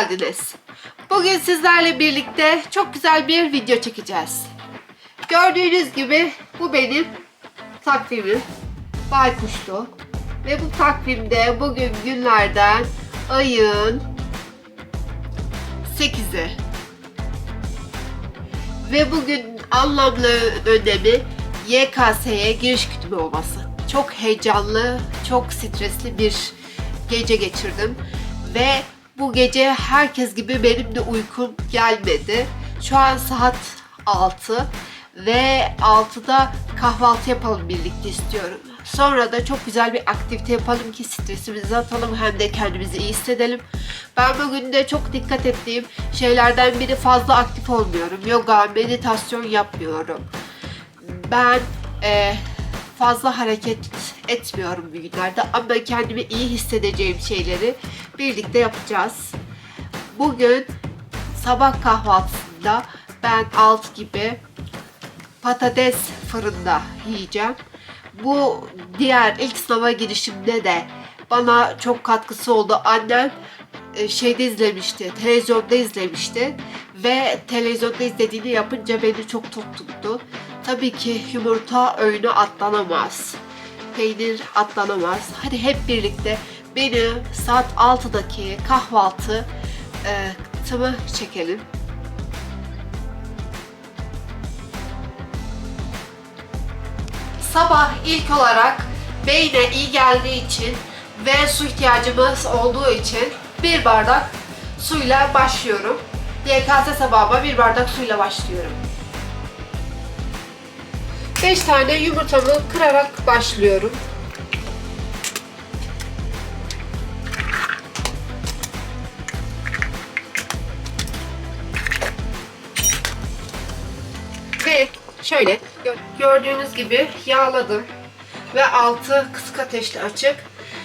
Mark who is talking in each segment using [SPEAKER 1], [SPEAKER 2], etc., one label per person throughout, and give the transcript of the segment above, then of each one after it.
[SPEAKER 1] geldiniz. Bugün sizlerle birlikte çok güzel bir video çekeceğiz. Gördüğünüz gibi bu benim takvimim. Baykuştu. Ve bu takvimde bugün günlerden ayın 8'i. Ve bugün anlamlı önemi YKS'ye giriş kütübü olması. Çok heyecanlı, çok stresli bir gece geçirdim. Ve bu gece herkes gibi benim de uykum gelmedi. Şu an saat 6 ve 6'da kahvaltı yapalım birlikte istiyorum. Sonra da çok güzel bir aktivite yapalım ki stresimizi atalım hem de kendimizi iyi hissedelim. Ben bugün de çok dikkat ettiğim şeylerden biri fazla aktif olmuyorum. Yoga, meditasyon yapmıyorum. Ben e, fazla hareket etmiyorum bugünlerde ama kendimi iyi hissedeceğim şeyleri birlikte yapacağız. Bugün sabah kahvaltısında ben alt gibi patates fırında yiyeceğim. Bu diğer ilk sınava girişimde de bana çok katkısı oldu. Annem e, şeyde izlemişti, televizyonda izlemişti ve televizyonda izlediğini yapınca beni çok tok. Tabii ki yumurta öğünü atlanamaz. Peynir atlanamaz. Hadi hep birlikte benim saat 6'daki kahvaltı e, tımı çekelim. Sabah ilk olarak beyne iyi geldiği için ve su ihtiyacımız olduğu için bir bardak suyla başlıyorum. YKS sabahıma bir bardak suyla başlıyorum. 5 tane yumurtamı kırarak başlıyorum. Ve şöyle gö- gördüğünüz gibi yağladım ve altı kısık ateşte açık.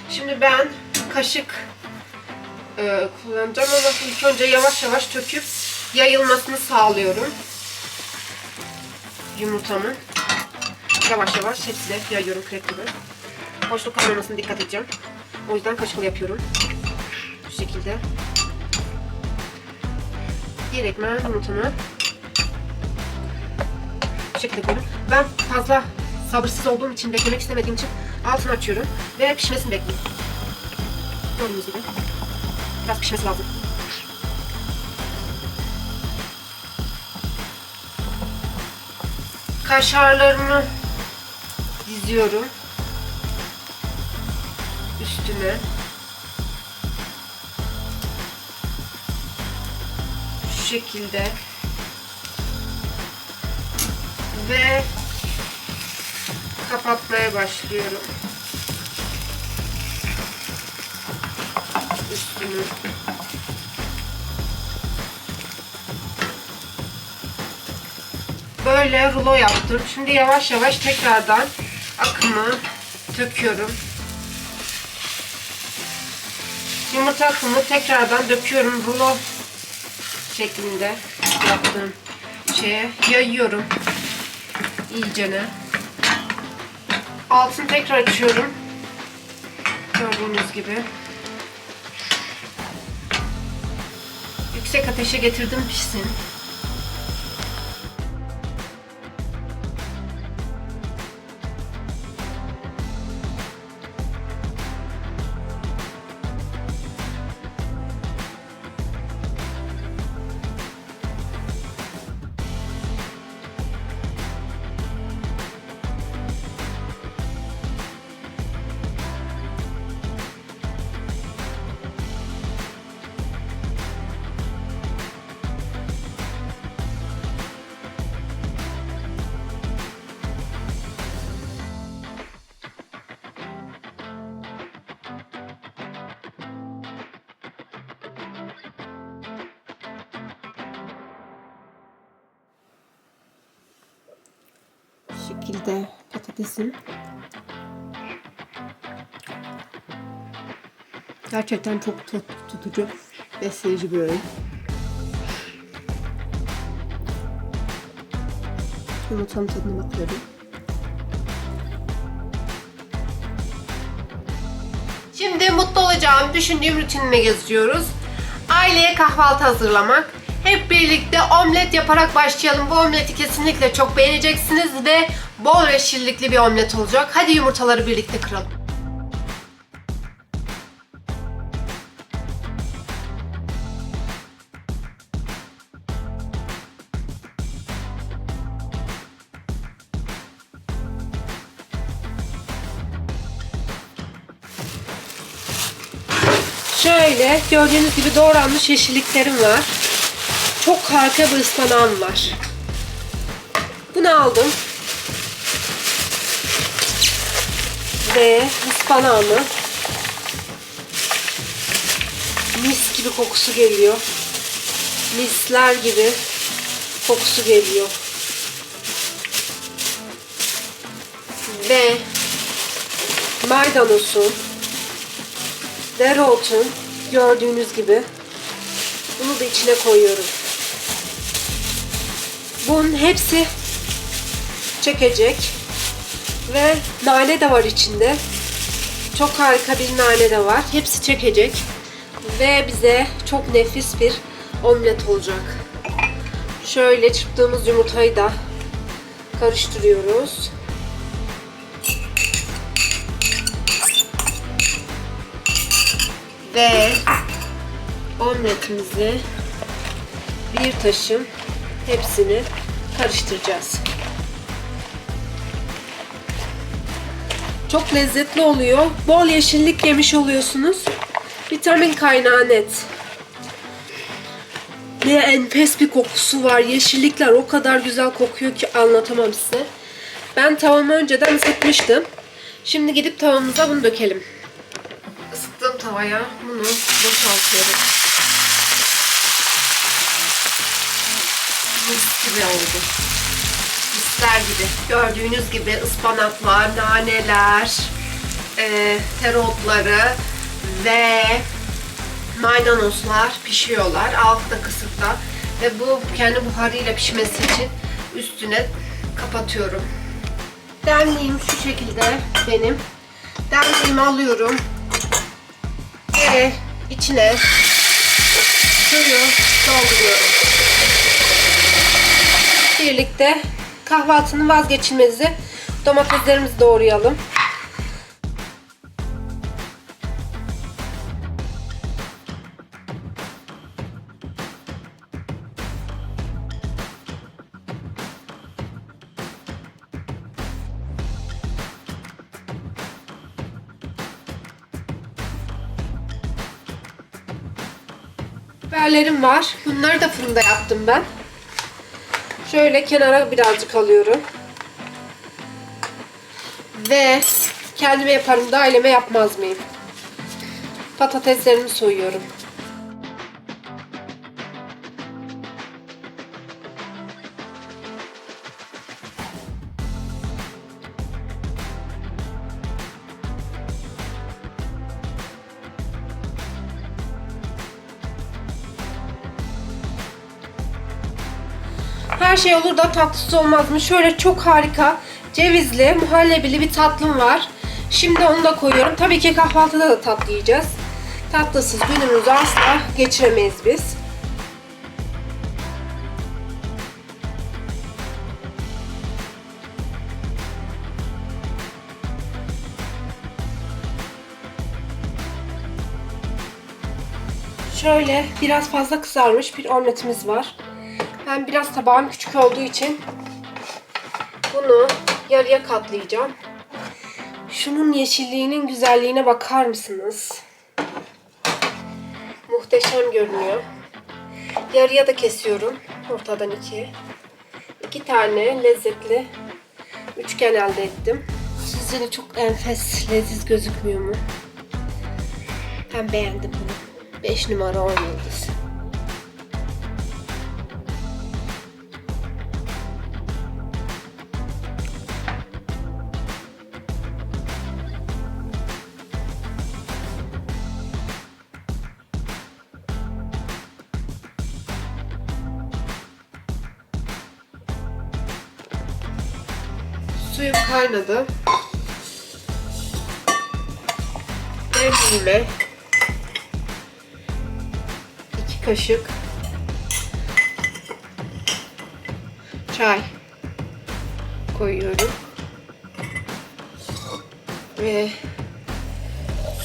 [SPEAKER 1] Şimdi ben kaşık e, kullanacağım ama ilk önce yavaş yavaş döküp yayılmasını sağlıyorum yumurtamın. Yavaş yavaş hepsine yayıyorum krep gibi. Boşluk kalmamasına dikkat edeceğim. O yüzden kaşıkla yapıyorum. Bu şekilde. Direktmen yumurtamı bu şekilde koydum. Ben fazla sabırsız olduğum için, beklemek istemediğim için altını açıyorum ve pişmesini bekliyorum. Gördüğünüz gibi. Biraz pişmesi lazım. Kaşarlarımı diziyorum. Üstüne. Şu şekilde. Ve kapatmaya başlıyorum. Üstünü. Böyle rulo yaptım. Şimdi yavaş yavaş tekrardan akımı döküyorum. Yumurta akımı tekrardan döküyorum rulo şeklinde yaptığım şeye yayıyorum iyicene. Altını tekrar açıyorum. Gördüğünüz gibi. Yüksek ateşe getirdim pişsin. Şekilde patatesim. Gerçekten çok tok tutucu, besleyici bir öğün. Yumurtanın tadına bakıyorum. Şimdi mutlu olacağım düşündüğüm rutinime geziyoruz. aileye kahvaltı hazırlamak. Hep birlikte omlet yaparak başlayalım. Bu omleti kesinlikle çok beğeneceksiniz ve bol yeşillikli bir omlet olacak. Hadi yumurtaları birlikte kıralım. Şöyle gördüğünüz gibi doğranmış yeşilliklerim var. Çok harika bir ıspanağım var. Bunu aldım. Ve ıspanağımı mis gibi kokusu geliyor. Misler gibi kokusu geliyor. Ve maydanozu, dereotun gördüğünüz gibi bunu da içine koyuyorum. Bunun hepsi çekecek ve nane de var içinde. Çok harika bir nane de var. Hepsi çekecek ve bize çok nefis bir omlet olacak. Şöyle çırptığımız yumurtayı da karıştırıyoruz. Ve omletimizi bir taşım hepsini karıştıracağız. Çok lezzetli oluyor. Bol yeşillik yemiş oluyorsunuz. Vitamin kaynağı net. Ve enfes bir kokusu var. Yeşillikler o kadar güzel kokuyor ki anlatamam size. Ben tavamı önceden ısıtmıştım. Şimdi gidip tavamıza bunu dökelim. Isıttığım tavaya bunu boşaltıyorum. Gibi oldu. Misler gibi. Gördüğünüz gibi ıspanaklar, naneler, e, tereotları ve maydanozlar pişiyorlar. Altta kısıkta. Ve bu kendi buharıyla pişmesi için üstüne kapatıyorum. Demliğim şu şekilde benim. Demliğimi alıyorum ve içine suyu dolduruyorum. Birlikte kahvaltının vazgeçilmezi domateslerimizi doğrayalım. Biberlerim var. Bunları da fırında yaptım ben. Şöyle kenara birazcık alıyorum. Ve kendime yaparım da aileme yapmaz mıyım? Patateslerimi soyuyorum. Her şey olur da tatlısı olmaz mı? Şöyle çok harika cevizli, muhallebili bir tatlım var. Şimdi onu da koyuyorum. Tabii ki kahvaltıda da tatlı yiyeceğiz. Tatlısız günümüzü asla geçiremeyiz biz. Şöyle biraz fazla kızarmış bir omletimiz var. Ben biraz tabağım küçük olduğu için bunu yarıya katlayacağım. Şunun yeşilliğinin güzelliğine bakar mısınız? Muhteşem görünüyor. Yarıya da kesiyorum. Ortadan iki. İki tane lezzetli üçgen elde ettim. Sizce de çok enfes, leziz gözükmüyor mu? Ben beğendim bunu. 5 numara 10 yıldız. Suyum kaynadı. Demliğime iki kaşık çay koyuyorum. Ve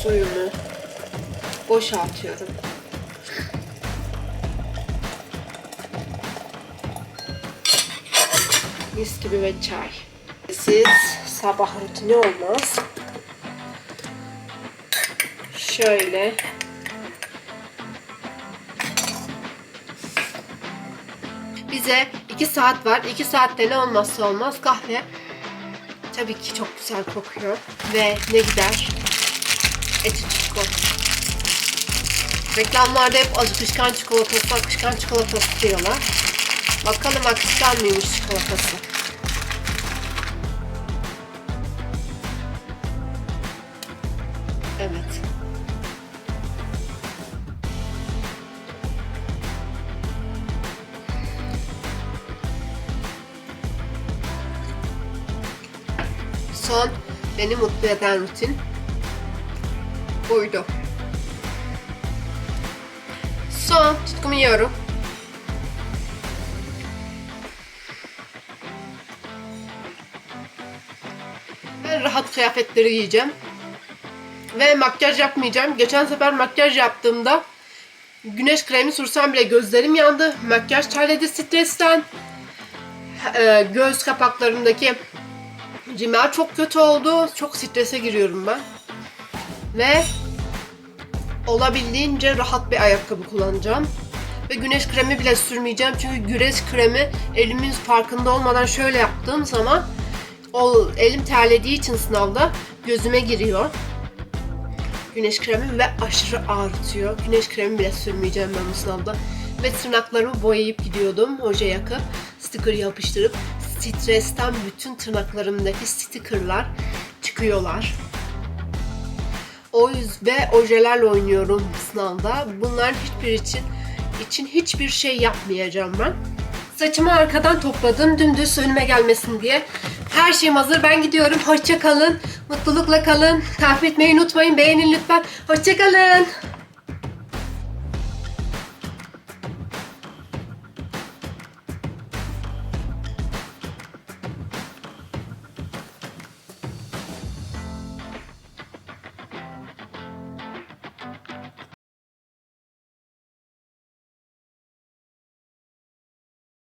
[SPEAKER 1] suyumu boşaltıyorum. Mis gibi ve çay. Siz sabah rutini olmaz. Şöyle bize 2 saat var. 2 saatte ne olmazsa olmaz kahve. Tabii ki çok güzel kokuyor ve ne gider? Eti çikolata. Reklamlarda hep akışkan çikolatası, akışkan çikolatası diyorlar. Bakalım akışkan mıymış çikolatası. Beni mutlu eden rutin buydu. Son tutkumu yiyorum. Ben rahat kıyafetleri giyeceğim. Ve makyaj yapmayacağım. Geçen sefer makyaj yaptığımda güneş kremi sürsem bile gözlerim yandı. Makyaj terledi stresten. Ee, göz kapaklarındaki Rimel çok kötü oldu. Çok strese giriyorum ben. Ve olabildiğince rahat bir ayakkabı kullanacağım. Ve güneş kremi bile sürmeyeceğim. Çünkü güneş kremi elimin farkında olmadan şöyle yaptığım zaman o elim terlediği için sınavda gözüme giriyor. Güneş kremi ve aşırı ağrıtıyor. Güneş kremi bile sürmeyeceğim ben bu sınavda. Ve tırnaklarımı boyayıp gidiyordum. Oje yakıp, sticker yapıştırıp stresten bütün tırnaklarımdaki stickerlar çıkıyorlar. O yüzden ve ojelerle oynuyorum sınavda. Bunların hiçbir için için hiçbir şey yapmayacağım ben. Saçımı arkadan topladım dümdüz önüme gelmesin diye. Her şeyim hazır. Ben gidiyorum. Hoşça kalın. Mutlulukla kalın. Takip etmeyi unutmayın. Beğenin lütfen. Hoşça kalın.